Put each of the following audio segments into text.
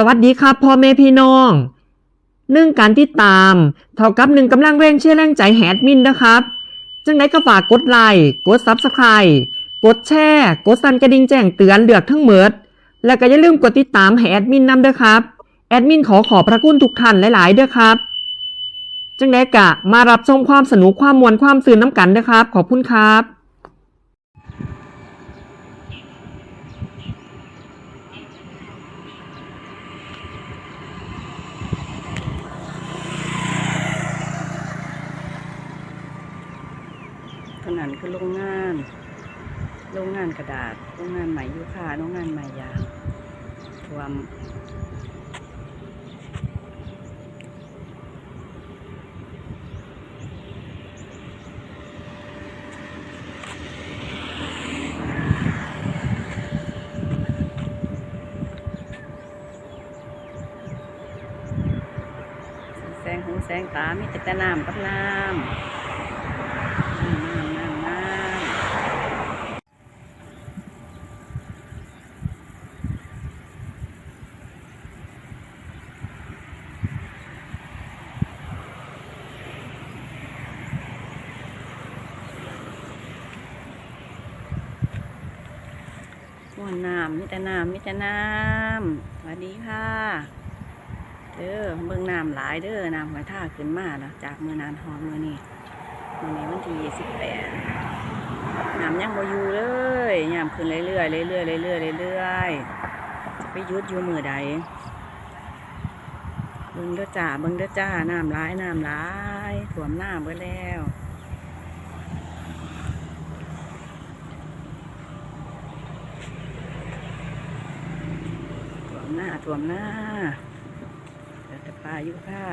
สวัสดีครับพ่อแม่พี่น้องหนึ่งการติดตาม เท่ากับหนึ่งกำลังแรงเชื่อแรงใจแฮดมินนะครับ จังไดก็ฝากกดไลค์กดซับสไคร b ์กดแชร์กดสั่นกระดิ่งแจ้งเตือนเลือกทั้งเมิดแล้วก็อย่าลืมกดติดตามให้แอดมินนำด้วยครับ แอดมินขอขอบพระคุณทุกท่านหลายๆเด้วยครับ จังไดกะมารับชมความสนุกความมวลความสื่นน้ำกันนะครับ ขอบคุณครับ คือโรงงาน โรงงานกระดาษ โรงงานไหมยูคาโรงงานไหมยางท่วมแสงหูแสงตามีแต่น้ำกับน้ำ น้ำน้ำน้ำ ม่วนน้ำมีแต่น้ำมีแต่น้ำสวัสดีค่ะเด้อเบิ่งน้ำหลายเด้อน้ำหอยท่าขึ้นมาแล้วจากมือนานหอมมือนี่วันนี้วันที่สิบแปดน้ำยังบ่อยู่เลยน้ำขึ้นเรื่อยๆเรื่อยๆเรื่อยๆเรื่อยจะไปยุดอยู่มือใดเบิ่งเด้อจ้าเบิ่งเด้อจ้าน้ำร้ายน้ำร้ายถ่วมหน้าเบิดแล้ว มหน้าถ่วมหน้าเดี๋ยวจะปลาอยู่ค่ะ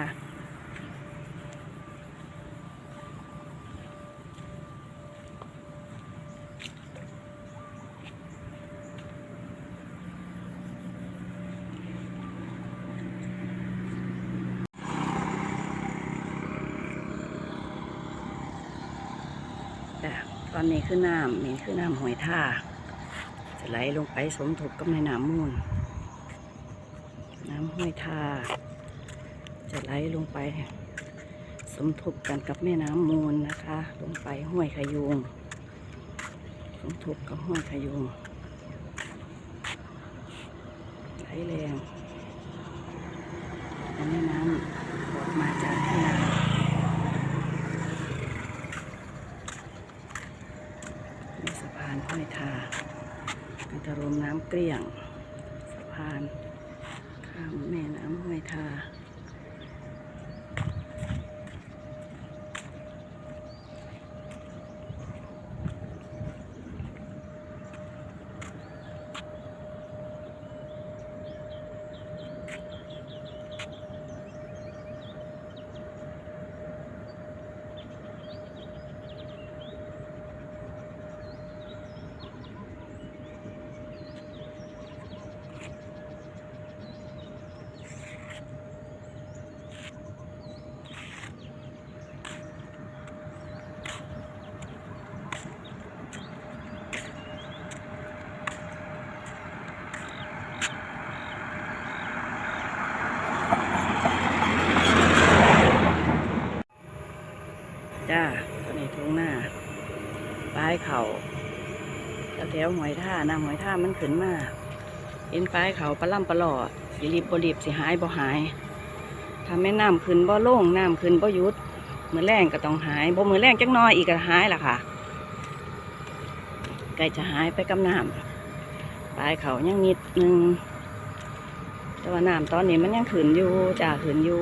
ตอนนี้คือน้ำนี่คือน้ำหอยท่าจะไหลลงไปสมทบกับแม่น้ำมูล น้ำห้วยทา จะไหลลงไป สมทบกันกับแม่น้ำมูลนะคะ ลงไปห้วยขยุงสมทบกับห้วยขยุงไหลแรงแม่น้ำออกมาจากที่นามีสะพานห้อยทามีตะรมน้ำเกลี้ยงสะพาน แม่น้ำห้วยทาจ้าตัวนี้ทุ่งหน้าปลาย เขาแถวแถวหอยท่าน้ำหอยท่ามันขึ้นมากเห็นปลายเขาปลาล่ำปลาหลอดสิรีบบรีบสิหายบ่หายถ้าแม่น้ำขึ้นบ่โล่งน้ำขึ้นบ่ยุดมือแรงก็ต้องหายบ่มือแรงจักน้อยอีกก็หายล่ะค่ะใกล้จะหายไปกับน้ำปลายเขายังนิดนึงแต่ว่าน้ำตอนนี้มันยังขึ้นอยู่จ่าขึ้นอยู่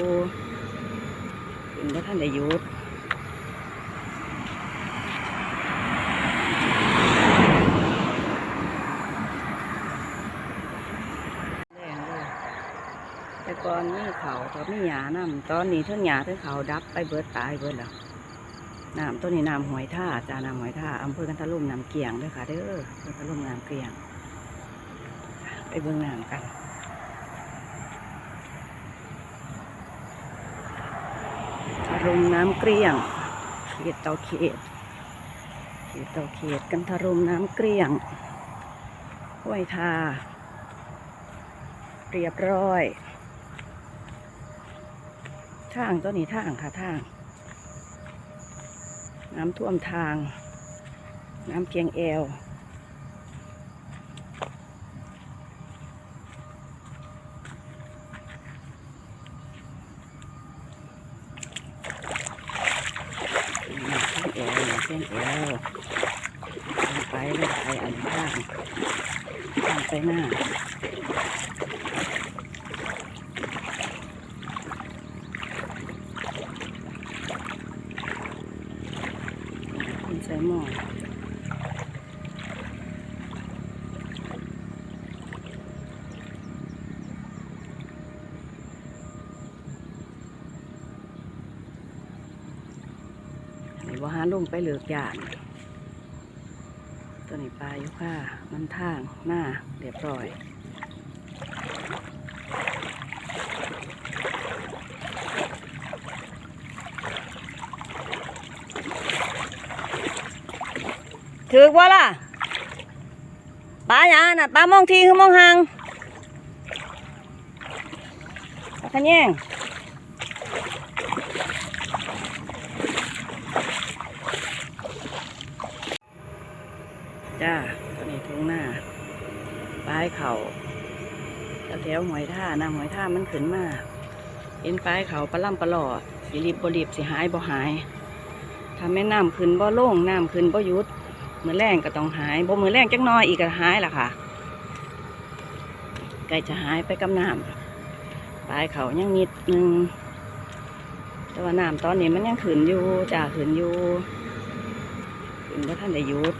ขึ้นก็ท่านได้ยุด แรงเลยแต่ ก่อนนี่เขาตอนนี้หยาน้ำตอนนี้ทั้งหยาทั้งเขาดับไปเบิดตายเบิดแล้วน้ำต้นนี้น้ำหอยท่าจ้าน้ำหอยท่าอำเภอกันทะลุมน้ำเกียงด้อค่ะเด้อกันทะลุมน้ำเกียง ไปเบิ่งน้ำกันทะลุมน้ำเกลี้ยง เขตเตาเขต เขตเตาเขตกันทะลุมน้ำเกลี้ยงห้วยทา เรียบร้อย ทางตัวนี้ทางค่ะทาง น้ำท่วมทาง น้ำเพียงเอวน้ำเพียงเอวน้ำเพียงเอวไปไปอันข้างข้างไปหน้า คุณใส่ หม้ออันว่าหาลงไปเหลือกยานตัวนี้ปลาอยู่ค่ะ มันทางหน้าเรียบร้อย ถือว่าล่ะปลาหยาน่ะปลามองทีคือมองหางปลาขะแยงจ้าตัวนี้ทุ่งหน้าปลายเขาแถวหอยท่าน้ำหอยท่ามันขึ้นมาเห็นปลายเขาปลาล่ำปลาหลอดสิรีบบรีบสิหายบ่หายถ้าแม่น้ำขึ้นบ่ลงน้ำขึ้นบ่หยุด มือแรงก็ต้องหายบ่มือแรงจังน้อยอีกก็หายล่ะค่ะใกล้จะหายไปกับน้ำปลายเขายังนิดนึงแต่ว่าน้ำตอนนี้มันยังขืนอยู่จ่าขืนอยู่ขืนว่าท่านได้ยุด